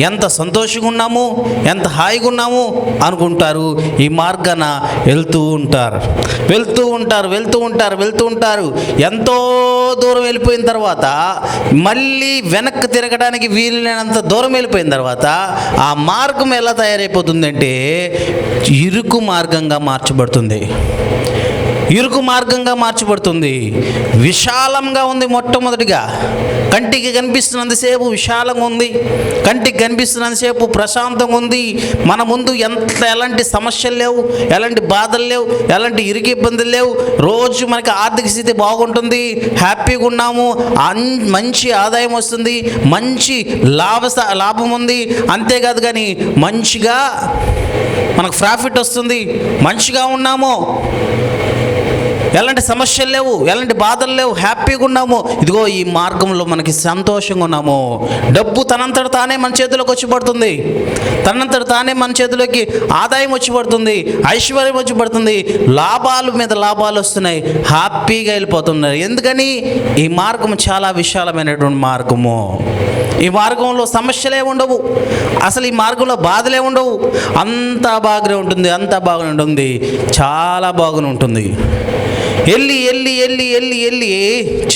ఎంత సంతోషంగా ఉన్నాము ఎంత హాయిగా ఉన్నాము అనుకుంటారు. ఈ మార్గాన వెళ్తూ ఉంటారు. వెళ్తూ ఉంటారు వెళ్తూ ఉంటారు వెళ్తూ ఉంటారు. ఎంతో దూరం వెళ్ళిపోయిన తర్వాత మళ్ళీ వెనక్కి తిరగడానికి వీలైనంత దూరం వెళ్ళిపోయిన తర్వాత ఆ మార్గం ఎలా తయారైపోతుందంటే ఇరుకు మార్గంగా మార్చబడుతుంది. ఇరుకు మార్గంగా మార్చబడుతుంది. విశాలంగా ఉంది మొట్టమొదటిగా. కంటికి కనిపిస్తున్నంతసేపు విశాలంగా ఉంది. కంటికి కనిపిస్తున్నంతసేపు ప్రశాంతంగా ఉంది. మన ముందు ఎంత ఎలాంటి సమస్యలు లేవు ఎలాంటి బాధలు లేవు ఎలాంటి ఇరుకు ఇబ్బందులు లేవు. రోజు మనకి ఆర్థిక స్థితి బాగుంటుంది. హ్యాపీగా ఉన్నాము. అన్ మంచి ఆదాయం వస్తుంది. మంచి లాభ లాభం ఉంది. అంతేకాదు కానీ మంచిగా మనకు ప్రాఫిట్ వస్తుంది. మంచిగా ఉన్నాము. ఎలాంటి సమస్యలు లేవు ఎలాంటి బాధలు లేవు హ్యాపీగా ఉన్నాము. ఇదిగో ఈ మార్గంలో మనకి సంతోషంగా ఉన్నాము. డబ్బు తనంతట తానే మన చేతిలోకి వచ్చి పడుతుంది. తనంతట తానే మన చేతిలోకి ఆదాయం వచ్చి పడుతుంది. ఐశ్వర్యం వచ్చి పడుతుంది. లాభాలు మీద లాభాలు వస్తున్నాయి. హ్యాపీగా వెళ్ళిపోతున్నారు. ఎందుకని? ఈ మార్గం చాలా విశాలమైనటువంటి మార్గము. ఈ మార్గంలో సమస్యలే ఉండవు. అసలు ఈ మార్గంలో బాధలే ఉండవు. అంతా బాగానే ఉంటుంది అంతా బాగానే ఉంటుంది. చాలా బాగానే ఉంటుంది. వెళ్ళి వెళ్ళి వెళ్ళి వెళ్ళి వెళ్ళి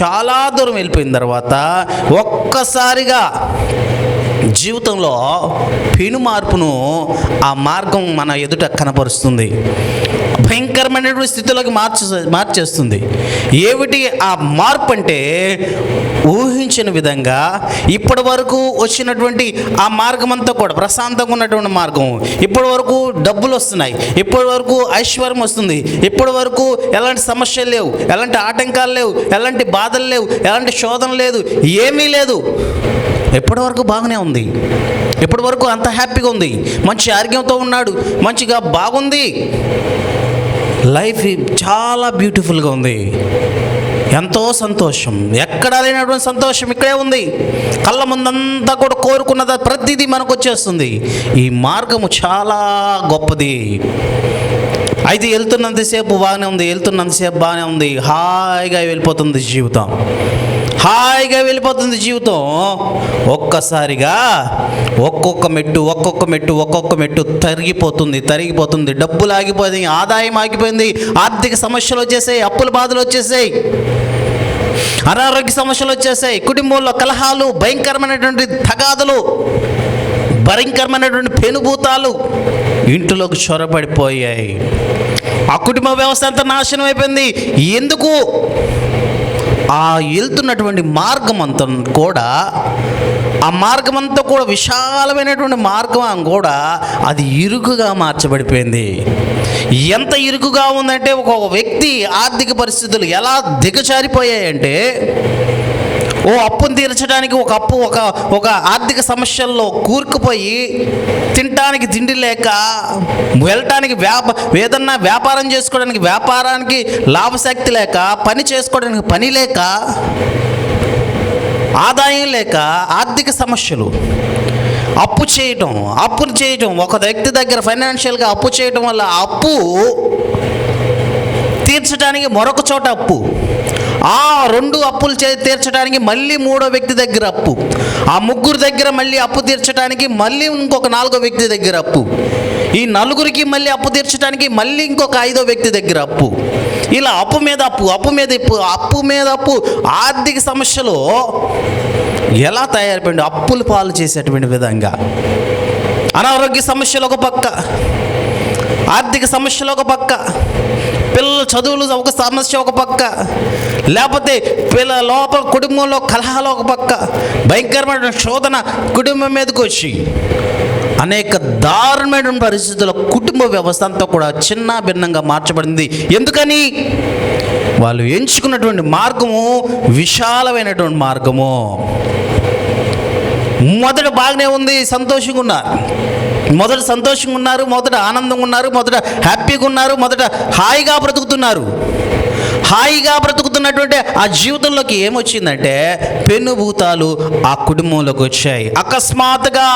చాలా దూరం వెళ్ళిపోయిన తర్వాత ఒక్కసారిగా జీవితంలో పెను మార్పును ఆ మార్గం మన ఎదుట కనపరుస్తుంది. భయంకరమైనటువంటి స్థితిలోకి మార్చే మార్చేస్తుంది. ఏమిటి ఆ మార్పు అంటే ఊహించిన విధంగా ఇప్పటి వరకు వచ్చినటువంటి ఆ మార్గం అంతా కూడా ప్రశాంతంగా ఉన్నటువంటి మార్గం. ఇప్పటి వరకు డబ్బులు వస్తున్నాయి. ఇప్పటి వరకు ఐశ్వర్యం వస్తుంది. ఇప్పటి వరకు ఎలాంటి సమస్యలు లేవు. ఎలాంటి ఆటంకాలు లేవు. ఎలాంటి బాధలు లేవు. ఎలాంటి శోధన లేదు. ఏమీ లేదు. ఎప్పటి వరకు బాగానే ఉంది. ఇప్పటి వరకు అంత హ్యాపీగా ఉంది. మంచి ఆరోగ్యంతో ఉన్నాడు. మంచిగా బాగుంది. లైఫ్ చాలా బ్యూటిఫుల్గా ఉంది. ఎంతో సంతోషం. ఎక్కడా లేనటువంటి సంతోషం ఇక్కడే ఉంది. కళ్ళ ముందంతా కూడా కోరుకున్నది ప్రతిదీ మనకు వచ్చేస్తుంది ఈ మార్గము చాలా గొప్పది. అయితే వెళ్తున్నంతసేపు బాగానే ఉంది వెళ్తున్నంతసేపు బాగానే ఉంది. హాయిగా వెళ్ళిపోతుంది జీవితం. హాయిగా వెళ్ళిపోతుంది జీవితం. ఒక్కసారిగా ఒక్కొక్క మెట్టు ఒక్కొక్క మెట్టు ఒక్కొక్క మెట్టు తరిగిపోతుంది తరిగిపోతుంది. డబ్బులు ఆగిపోయింది ఆదాయం ఆగిపోయింది. ఆర్థిక సమస్యలు వచ్చేసాయి అప్పుల బాధలు వచ్చేసాయి. అనారోగ్య సమస్యలు వచ్చేసాయి. కుటుంబంలో కలహాలు భయంకరమైనటువంటి తగాదులు భయంకరమైనటువంటి పెనుభూతాలు ఇంటిలోకి చొరబడిపోయాయి. ఆ కుటుంబ వ్యవస్థ అంతా నాశనం అయిపోయింది. ఎందుకు? ఆ వెళ్తున్నటువంటి మార్గం అంతా కూడా ఆ మార్గం అంతా కూడా విశాలమైనటువంటి మార్గం కూడా అది ఇరుకుగా మార్చబడిపోయింది. ఎంత ఇరుకుగా ఉందంటే ఒక వ్యక్తి ఆర్థిక పరిస్థితులు ఎలా దిగజారిపోయాయంటే ఓ అప్పును తీర్చడానికి ఒక అప్పు ఒక ఒక ఆర్థిక సమస్యల్లో కూరుకుపోయి తినటానికి తిండి లేక వెళ్ళటానికి వ్యాప ఏదన్నా వ్యాపారం చేసుకోవడానికి వ్యాపారానికి లాభశక్తి లేక పని చేసుకోవడానికి పని లేక ఆదాయం లేక ఆర్థిక సమస్యలు. అప్పు చేయటం అప్పులు చేయటం ఒక వ్యక్తి దగ్గర ఫైనాన్షియల్గా అప్పు చేయటం వల్ల అప్పు తీర్చడానికి మరొక చోట అప్పు. ఆ రెండు అప్పులు చే తీర్చడానికి మళ్ళీ మూడో వ్యక్తి దగ్గర అప్పు. ఆ ముగ్గురు దగ్గర మళ్ళీ అప్పు తీర్చడానికి మళ్ళీ ఇంకొక నాలుగో వ్యక్తి దగ్గర అప్పు. ఈ నలుగురికి మళ్ళీ అప్పు తీర్చడానికి మళ్ళీ ఇంకొక ఐదో వ్యక్తి దగ్గర అప్పు. ఇలా అప్పు మీద అప్పు అప్పు మీద అప్పు అప్పు మీద అప్పు ఆర్థిక సమస్యలు ఎలా తయారైపోయింది అప్పులు పాలు చేసేటువంటి విధంగా. అనారోగ్య సమస్యలు ఒక పక్క. ఆర్థిక సమస్యలు ఒక పక్క పిల్లల చదువులు ఒక సమస్య ఒక పక్క లేకపోతే పిల్లల లోపల కుటుంబంలో కలహాలు ఒక పక్క భయంకరమైన శోధన కుటుంబం మీదకి వచ్చి అనేక దారుణమైన పరిస్థితుల్లో కుటుంబ వ్యవస్థ అంతా కూడా చిన్న భిన్నంగా మార్చబడింది. ఎందుకని? వాళ్ళు ఎంచుకున్నటువంటి మార్గము విశాలమైనటువంటి మార్గము. మొదట బాగానే ఉంది సంతోషంగా ఉన్నారు. మొదట సంతోషంగా ఉన్నారు మొదట ఆనందంగా ఉన్నారు మొదట హ్యాపీగా ఉన్నారు మొదట హాయిగా బ్రతుకుతున్నారు. హాయిగా బ్రతుకుతున్నటువంటి ఆ జీవితంలోకి ఏమొచ్చిందంటే పెనుభూతాలు ఆ కుటుంబంలోకి వచ్చాయి అకస్మాత్తుగా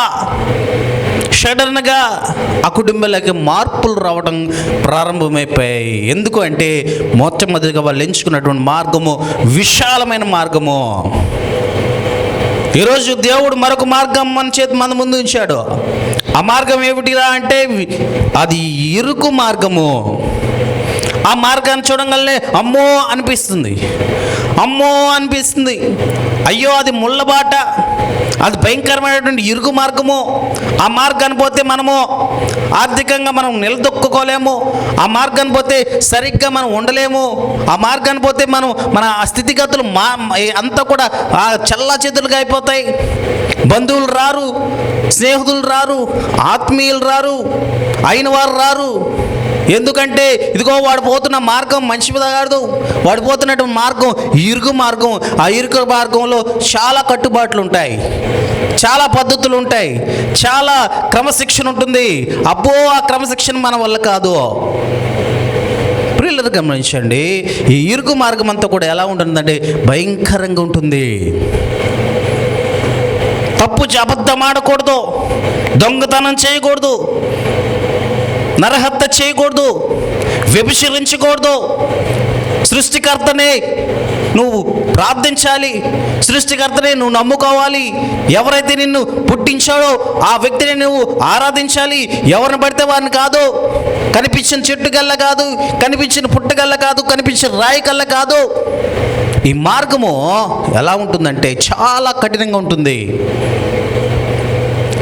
సడన్గా ఆ కుటుంబంలోకి మార్పులు రావడం ప్రారంభమైపోయాయి. ఎందుకు అంటే మొట్టమొదటిగా వాళ్ళు ఎంచుకున్నటువంటి మార్గము విశాలమైన మార్గము. ఈరోజు దేవుడు మరొక మార్గం మన చేతి మన ముందు ఉంచాడు. ఆ మార్గం ఏమిటిరా అంటే అది ఇరుకు మార్గము. ఆ మార్గాన్ని చూడగానే అమ్మో అనిపిస్తుంది. అమ్మో అనిపిస్తుంది. అయ్యో అది ముళ్ళబాట. అది భయంకరమైనటువంటి ఇరుకు మార్గము. ఆ మార్గాన్ని పోతే మనము ఆర్థికంగా మనం నిలదొక్కుకోలేము. ఆ మార్గాన్ని పోతే సరిగ్గా మనం ఉండలేము. ఆ మార్గాన్ని పోతే మనం మన స్థితిగతులు మా అంతా కూడా చల్లా చేతులుగా అయిపోతాయి. బంధువులు రారు స్నేహితులు రారు ఆత్మీయులు రారు అయిన వారు రారు. ఎందుకంటే ఇదిగో వాడు పోతున్న మార్గం మంచిది కాదు. వాడు పోతున్నటువంటి మార్గం ఇరుగు మార్గం. ఆ ఇరుగు మార్గంలో చాలా కట్టుబాట్లు ఉంటాయి. చాలా పద్ధతులు ఉంటాయి. చాలా క్రమశిక్షణ ఉంటుంది. అబ్బో ఆ క్రమశిక్షణ మన వల్ల కాదు. ప్రియులను గమనించండి. ఈ ఇరుగు మార్గం అంతా కూడా ఎలా ఉంటుందంటే భయంకరంగా ఉంటుంది. తప్పు అబద్ధం ఆడకూడదు. దొంగతనం చేయకూడదు. నరహత్య చేయకూడదు. వ్యభిచరించకూడదు. సృష్టికర్తనే నువ్వు ప్రార్థించాలి. సృష్టికర్తనే నువ్వు నమ్ముకోవాలి. ఎవరైతే నిన్ను పుట్టించాడో ఆ వ్యక్తిని నువ్వు ఆరాధించాలి. ఎవరిని పడితే వారిని కాదు. కనిపించిన చెట్టు గల్ల కాదు. కనిపించిన పుట్టగల్ల కాదు. కనిపించిన రాయి కల్ల కాదు. ఈ మార్గము ఎలా ఉంటుందంటే చాలా కఠినంగా ఉంటుంది.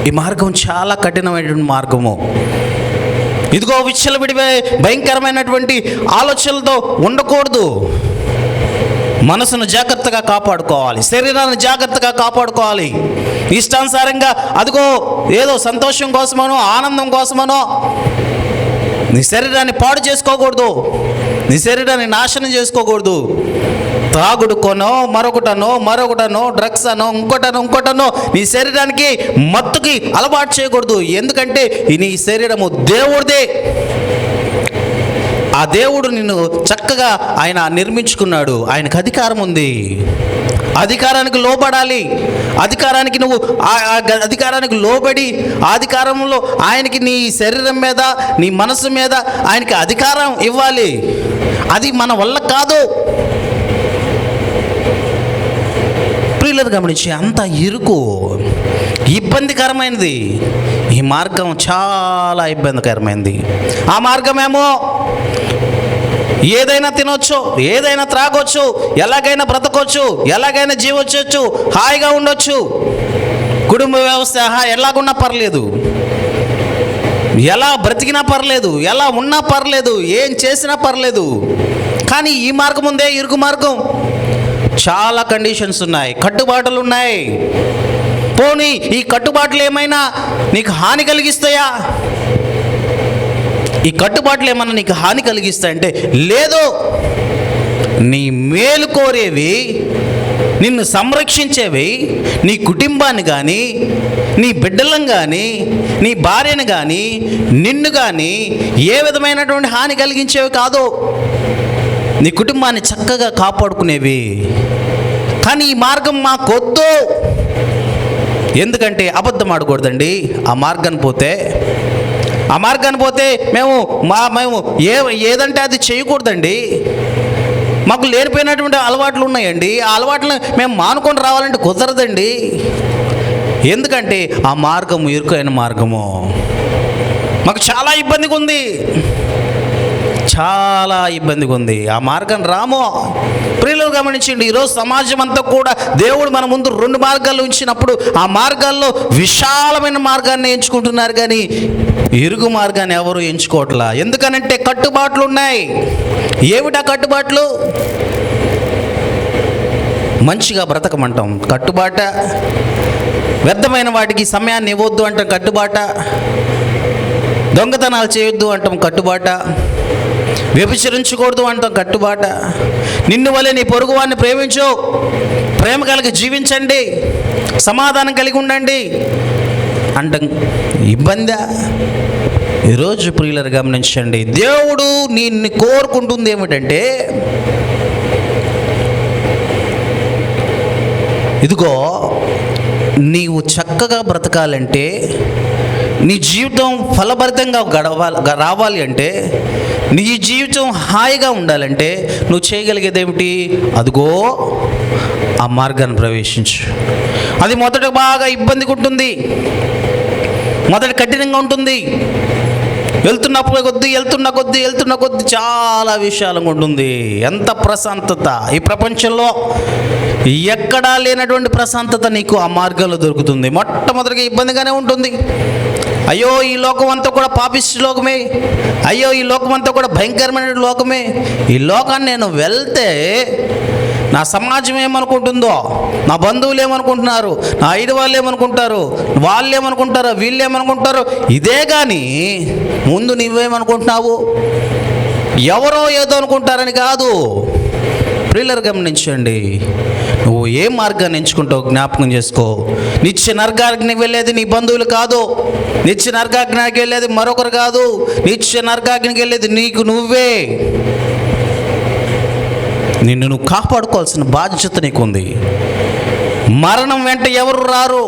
ఈ మార్గం చాలా కఠినమైనటువంటి మార్గము. ఇదిగో విడివే భయంకరమైనటువంటి ఆలోచనలతో ఉండకూడదు. మనసును జాగ్రత్తగా కాపాడుకోవాలి. శరీరాన్ని జాగ్రత్తగా కాపాడుకోవాలి. ఇష్టానుసారంగా అదిగో ఏదో సంతోషం కోసమనో ఆనందం కోసమనో నీ శరీరాన్ని పాడు చేసుకోకూడదు. నీ శరీరాన్ని నాశనం చేసుకోకూడదు. తాగుడుకోనో మరొకటనో మరొకటనో డ్రగ్స్ అనో ఇంకోటనో ఇంకోటనో నీ శరీరానికి మత్తుకి అలవాటు చేయకూడదు. ఎందుకంటే నీ శరీరము దేవుడిదే. ఆ దేవుడు నిన్ను చక్కగా ఆయన నిర్మించుకున్నాడు. ఆయనకు అధికారం ఉంది. అధికారానికి లోబడాలి. అధికారానికి నువ్వు ఆ ఆ గ- అధికారానికి లోబడి ఆ అధికారంలో ఆయనకి నీ శరీరం మీద నీ మనసు మీద ఆయనకి అధికారం ఇవ్వాలి. అది మన వల్ల కాదు. ప్రియులను గమనించి అంత ఇరుకు. ఇబ్బందికరమైనది ఈ మార్గం చాలా ఇబ్బందికరమైనది ఆ మార్గమేమో ఏదైనా తినొచ్చు ఏదైనా త్రాగొచ్చు ఎలాగైనా బ్రతకొచ్చు ఎలాగైనా జీవొచ్చు హాయిగా ఉండొచ్చు. కుటుంబ వ్యవస్థ ఎలాగున్నా పర్లేదు. ఎలా బ్రతికినా పర్లేదు ఎలా ఉన్నా పర్లేదు ఏం చేసినా పర్లేదు. కానీ ఈ మార్గం ఉందే ఇరుకు మార్గం. చాలా కండిషన్స్ ఉన్నాయి. కట్టుబాట్లు ఉన్నాయి. పోనీ ఈ కట్టుబాట్లు ఏమైనా నీకు హాని కలిగిస్తాయా? ఈ కట్టుబాట్లు ఏమైనా నీకు హాని కలిగిస్తాయంటే లేదు. నీ మేలు కోరేవి నిన్ను సంరక్షించేవి నీ కుటుంబాన్ని కానీ నీ బిడ్డలను కానీ నీ భార్యను కానీ నిన్ను కానీ ఏ విధమైనటువంటి హాని కలిగించేవి కాదు. నీ కుటుంబాన్ని చక్కగా కాపాడుకునేవి. కానీ ఈ మార్గం మాకొద్దు. ఎందుకంటే అబద్ధం ఆడకూడదండి. ఆ మార్గాన్ని పోతే ఆ మార్గాన్ని పోతే మేము మా మేము ఏ ఏదంటే అది చేయకూడదండి. మాకు లేనిపోయినటువంటి అలవాట్లు ఉన్నాయండి. ఆ అలవాట్లను మేము మానుకొని రావాలంటే కుదరదండి. ఎందుకంటే ఆ మార్గము ఇరుకైన మార్గము. మాకు చాలా ఇబ్బందిగా ఉంది. చాలా ఇబ్బందిగా ఉంది. ఆ మార్గం రామో? ప్రియులు గమనించండి ఈరోజు సమాజం అంతా కూడా దేవుడు మన ముందు రెండు మార్గాలు ఉంచినప్పుడు ఆ మార్గాల్లో విశాలమైన మార్గాన్ని ఎంచుకుంటున్నారు కానీ ఇరుగు మార్గాన్ని ఎవరు ఎంచుకోవట్లా? ఎందుకనంటే కట్టుబాట్లు ఉన్నాయి. ఏమిటా కట్టుబాట్లు? మంచిగా బ్రతకమంటాం. కట్టుబాట? వ్యర్థమైన వాటికి సమయాన్ని ఇవ్వద్దు అంటాం కట్టుబాట. దొంగతనాలు చేయొద్దు అంటాం కట్టుబాట. వ్యభిచరించకూడదు అంటాం కట్టుబాట నిన్ను వలె నీ పొరుగువాన్ని ప్రేమించు. ప్రేమ కలిగి జీవించండి. సమాధానం కలిగి ఉండండి. అంటాం ఇబ్బందా? ఈరోజు ప్రియులరు గమనించండి. దేవుడు నిన్ను కోరుకుంటుంది ఏమిటంటే ఇదిగో నీవు చక్కగా బ్రతకాలంటే నీ జీవితం ఫలభరితంగా గడవాలి రావాలి అంటే నీ జీవితం హాయిగా ఉండాలంటే నువ్వు చేయగలిగేది ఏమిటి అదిగో ఆ మార్గాన్ని ప్రవేశించు. అది మొదట బాగా ఇబ్బందిగా ఉంటుంది. మొదట కఠినంగా ఉంటుంది. వెళ్తున్నప్పుడు కొద్దీ వెళ్తున్న కొద్దీ వెళ్తున్న కొద్దీ చాలా విశాలంగా ఉంటుంది. ఎంత ప్రశాంతత! ఈ ప్రపంచంలో ఎక్కడా లేనటువంటి ప్రశాంతత నీకు ఆ మార్గంలో దొరుకుతుంది. మొట్టమొదటిగా ఇబ్బందిగానే ఉంటుంది. అయ్యో ఈ లోకం అంతా కూడా పాపిష్టి లోకమే. అయ్యో ఈ లోకం అంతా కూడా భయంకరమైన లోకమే. ఈ లోకాన్ని నేను వెళ్తే నా సమాజం ఏమనుకుంటుందో నా బంధువులు ఏమనుకుంటున్నారు నా ఐదు వాళ్ళు ఏమనుకుంటారు వాళ్ళు ఏమనుకుంటారో వీళ్ళు ఏమనుకుంటారో ఇదే కానీ ముందు నువ్వేమనుకుంటున్నావు? ఎవరో ఏదో అనుకుంటారని కాదు. ప్రిల్లర్ గమనించండి. నువ్వు ఏ మార్గాన్ని ఎంచుకుంటావు జ్ఞాపకం చేసుకో. నిత్య నర్గాగ్నికి వెళ్ళేది నీ బంధువులు కాదు. నిత్య నర్గాగ్నికి వెళ్ళేది మరొకరు కాదు. నిత్య నర్గాగ్నికి వెళ్ళేది నీకు నువ్వే. నిన్ను నువ్వు కాపాడుకోవాల్సిన బాధ్యత నీకుంది. మరణం వెంట ఎవరు రారు?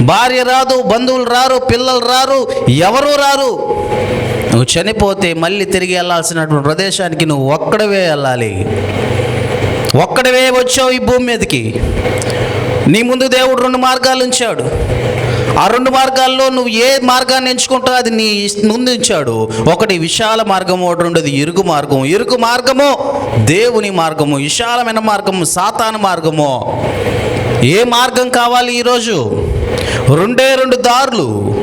భార్య రాదు బంధువులు రారు పిల్లలు రారు ఎవరు రారు? నువ్వు చనిపోతే మళ్ళీ తిరిగి వెళ్ళాల్సినటువంటి ప్రదేశానికి నువ్వు ఒక్కడవే వెళ్ళాలి. ఒక్కడవే వచ్చావు ఈ భూమి మీదకి. నీ ముందు దేవుడు రెండు మార్గాలు ఉంచాడు. ఆ రెండు మార్గాల్లో నువ్వు ఏ మార్గాన్ని ఎంచుకుంటావు అది నీ ముందు ఉంచాడు. ఒకటి విశాల మార్గము ఒకటి రెండోది ఇరుకు మార్గము. ఇరుకు మార్గము దేవుని మార్గము విశాలమైన మార్గము సాతాను మార్గము. ఏ మార్గం కావాలి ఈరోజు? రెండే రెండు దారులు.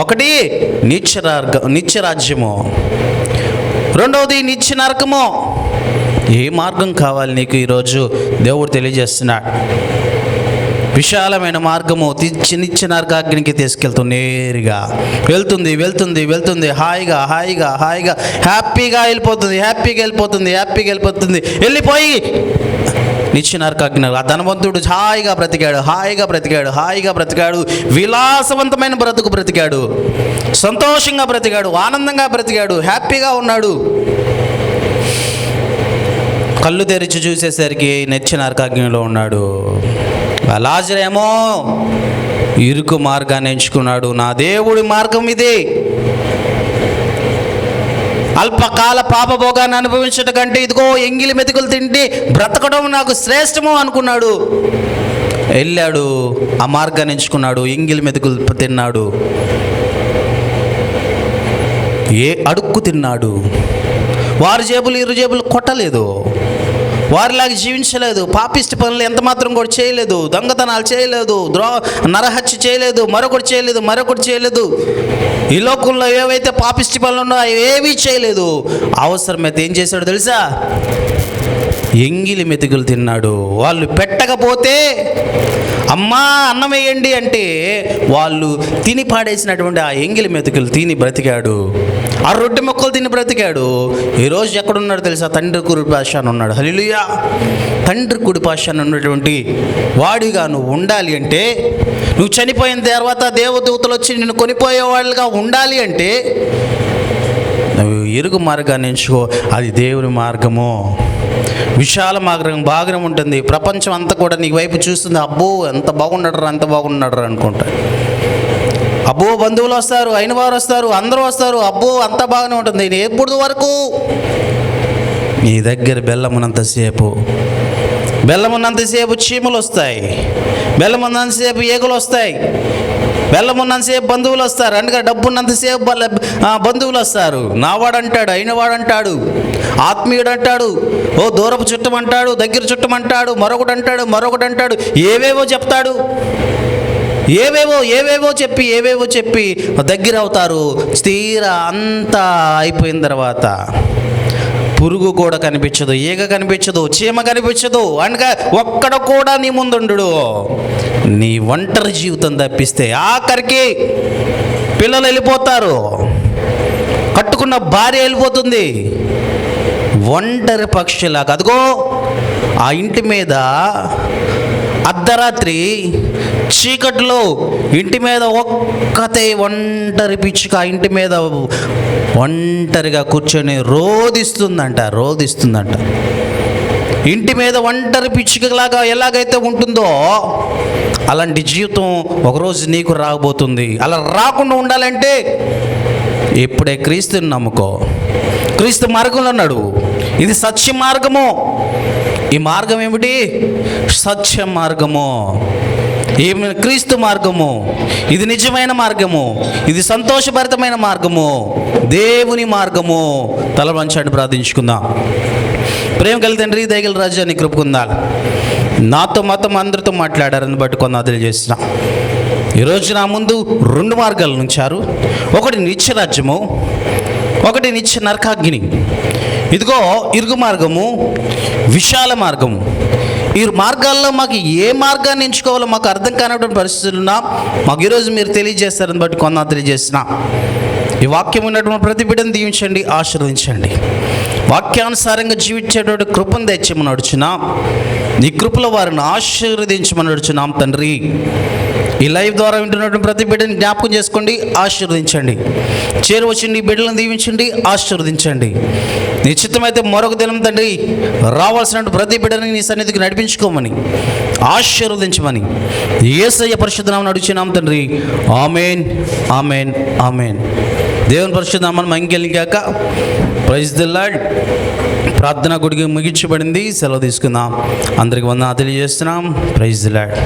ఒకటి నిత్యరార్గ నిత్యరాజ్యము రెండవది నిత్య నరకము. ఏ మార్గం కావాలి నీకు ఈరోజు? దేవుడు తెలియజేస్తున్నాడు. విశాలమైన మార్గము తిచ్చి నిత్య నరకాగ్నికి తీసుకెళ్తుంది నేరుగా. వెళ్తుంది వెళ్తుంది వెళ్తుంది. హాయిగా హాయిగా హాయిగా. హ్యాపీగా వెళ్ళిపోతుంది హ్యాపీగా వెళ్ళిపోతుంది హ్యాపీగా వెళ్ళిపోతుంది. వెళ్ళిపోయి. నిత్య ఆ ధనవంతుడు హాయిగా బ్రతికాడు హాయిగా బ్రతికాడు హాయిగా బ్రతికాడు. విలాసవంతమైన బ్రతుకు బ్రతికాడు. సంతోషంగా బ్రతికాడు ఆనందంగా బ్రతికాడు హ్యాపీగా ఉన్నాడు. కళ్ళు తెరిచి చూసేసరికి నెచ్చిన అర్కాగ్నిలో ఉన్నాడు. లాజరేమో ఇరుకు మార్గాన్ని ఎంచుకున్నాడు. నా దేవుడి మార్గం ఇది. అల్పకాల పాపభోగాన్ని అనుభవించడం కంటే ఇదిగో ఎంగిలి మెతుకులు తిండి బ్రతకడం నాకు శ్రేష్టము అనుకున్నాడు. వెళ్ళాడు ఆ మార్గాన్ని ఎంచుకున్నాడు ఎంగిలి మెతుకులు తిన్నాడు. ఏ అడుక్కు తిన్నాడు. వారి జేబులు ఇరు జేబులు కొట్టలేదు. వారిలాగా జీవించలేదు. పాపిష్టి పనులు ఎంత మాత్రం కూడా చేయలేదు. దొంగతనాలు చేయలేదు. ద్రో నరహత్య చేయలేదు. మరొకటి చేయలేదు మరొకటి చేయలేదు. ఈ లోకంలో ఏవైతే పాపిష్టి పనులు ఉన్నాయో ఏవీ చేయలేదు. అవసరమైతే ఏం చేశాడు తెలుసా? ఎంగిలి మెతుకులు తిన్నాడు. వాళ్ళు పెట్టకపోతే అమ్మా అన్నం వేయండి అంటే వాళ్ళు తిని పాడేసినటువంటి ఆ ఎంగిలి మెతుకులు తిని బ్రతికాడు. ఆ రొట్టె మొక్కలు తిని బ్రతికాడు. ఈరోజు ఎక్కడున్నాడు తెలుసా? తండ్రి కుడి పాషాన్ ఉన్నాడు. హలిలుయా తండ్రి కుడి ఉన్నటువంటి వాడిగా నువ్వు ఉండాలి అంటే నువ్వు చనిపోయిన తర్వాత దేవదూతలు వచ్చి నిన్ను కొనిపోయేవాళ్ళుగా ఉండాలి అంటే నువ్వు ఇరుగు మార్గాన్ని ఎంచుకో. అది దేవుని మార్గము. విశాల మార్గం బాగానే ఉంటుంది. ప్రపంచం అంతా కూడా నీ వైపు చూస్తుంది. అబ్బో ఎంత బాగున్నాడు అంత బాగున్నాడు అనుకుంటా. అబ్బో బంధువులు వస్తారు అయిన వారు వస్తారు అందరూ వస్తారు. అబ్బో అంత బాగానే ఉంటుంది. నేను ఎప్పుడు వరకు? నీ దగ్గర బెల్లం ఉన్నంతసేపు బెల్లం ఉన్నంతసేపు చీమలు వస్తాయి. బెల్లం ఉన్నంతసేపు ఏగులు వస్తాయి. బెల్లం ఉన్నంతసేపు బంధువులు వస్తారు. అందుకే డబ్బు ఉన్నంతసేపు బల్ల- ఆ, బంధువులు వస్తారు. నావాడు అంటాడు అయినవాడు అంటాడు ఆత్మీయుడు అంటాడు ఓ దూరపు చుట్టం అంటాడు దగ్గర చుట్టం అంటాడు మరొకటి అంటాడు మరొకటి అంటాడు ఏవేవో చెప్తాడు. ఏవేవో ఏవేవో చెప్పి ఏవేవో చెప్పి దగ్గర అవుతారు స్థిర అంతా అయిపోయిన తర్వాత పురుగు కూడా కనిపించదు ఈగ కనిపించదు చీమ కనిపించదు. అనగా ఒక్కడ కూడా నీ ముందుండు నీ ఒంటరి జీవితం తప్పిస్తే ఆఖరికి పిల్లలు వెళ్ళిపోతారు. కట్టుకున్న భార్య వెళ్ళిపోతుంది. ఒంటరి పక్షిలాగా అదిగో ఆ ఇంటి మీద అర్ధరాత్రి చీకట్లో ఇంటి మీద ఒక్కతే ఒంటరి పిచ్చుక ఇంటి మీద ఒంటరిగా కూర్చొని రోదిస్తుందంట రోదిస్తుందంట ఇంటి మీద ఒంటరి పిచ్చుకలాగా ఎలాగైతే ఉంటుందో అలాంటి జీవితం ఒకరోజు నీకు రాబోతుంది. అలా రాకుండా ఉండాలంటే ఇప్పుడే క్రీస్తుని నమ్ముకో. క్రీస్తు మార్గంలో ఉన్నాడు. ఇది సత్య మార్గము. ఈ మార్గం ఏమిటి? సత్య మార్గము. ఏమి క్రీస్తు మార్గము? ఇది నిజమైన మార్గము. ఇది సంతోషభరితమైన మార్గము. దేవుని మార్గము. తలవంచండి ప్రార్థించుకుందాం. ప్రేమ కలిగి తండ్రి దయగల రాజ్యాన్ని కృపుకుందాం. నాతో మాతో అందరితో మాట్లాడారని బట్టి కొంత తెలియజేసిన ఈరోజు నా ముందు రెండు మార్గాలు నుంచారు ఒకటి నిత్య రాజ్యము ఒకటి నిత్య నరకాగ్ని. ఇదిగో ఇరుగు మార్గము విశాల మార్గము. ఈ మార్గాల్లో మాకు ఏ మార్గాన్ని ఎంచుకోవాలో మాకు అర్థం కానటువంటి పరిస్థితులు ఉన్నా మాకు ఈరోజు మీరు తెలియజేస్తారని బట్టి కొన్నా తెలియజేసిన ఈ వాక్యం ఉన్నటువంటి ప్రతి బిడ్డను దీవించండి ఆశీర్వదించండి. వాక్యానుసారంగా జీవించేటువంటి కృపను తెచ్చమని నడుచున్నాం నీ కృపలో వారిని ఆశీర్వదించమని నడుచున్నాం తండ్రి. ఈ లైవ్ ద్వారా వింటున్నటువంటి ప్రతి బిడ్డని జ్ఞాపకం చేసుకోండి ఆశీర్వదించండి. చేరువచ్చి నీ బిడ్డలను దీవించండి ఆశీర్వదించండి. నిశ్చితమైతే మరొక దినం తండ్రి రావాల్సిన ప్రతి బిడ్డని నీ సన్నిధికి నడిపించుకోమని ఆశీర్వదించమని. ఏసయ్య పరిశుద్ధనామని నడుచున్నాం తండ్రి ఆమెన్ ఆమెన్ ఆమెన్. దేవుని పరిశుద్ధనామని మంకెళ్ళిగాక ప్రైజ్ ది లార్డ్ ప్రార్థన గుడికి ముగించబడింది. సెలవు తీసుకుందాం. అందరికి వందన తెలియజేస్తున్నాం. Praise the lord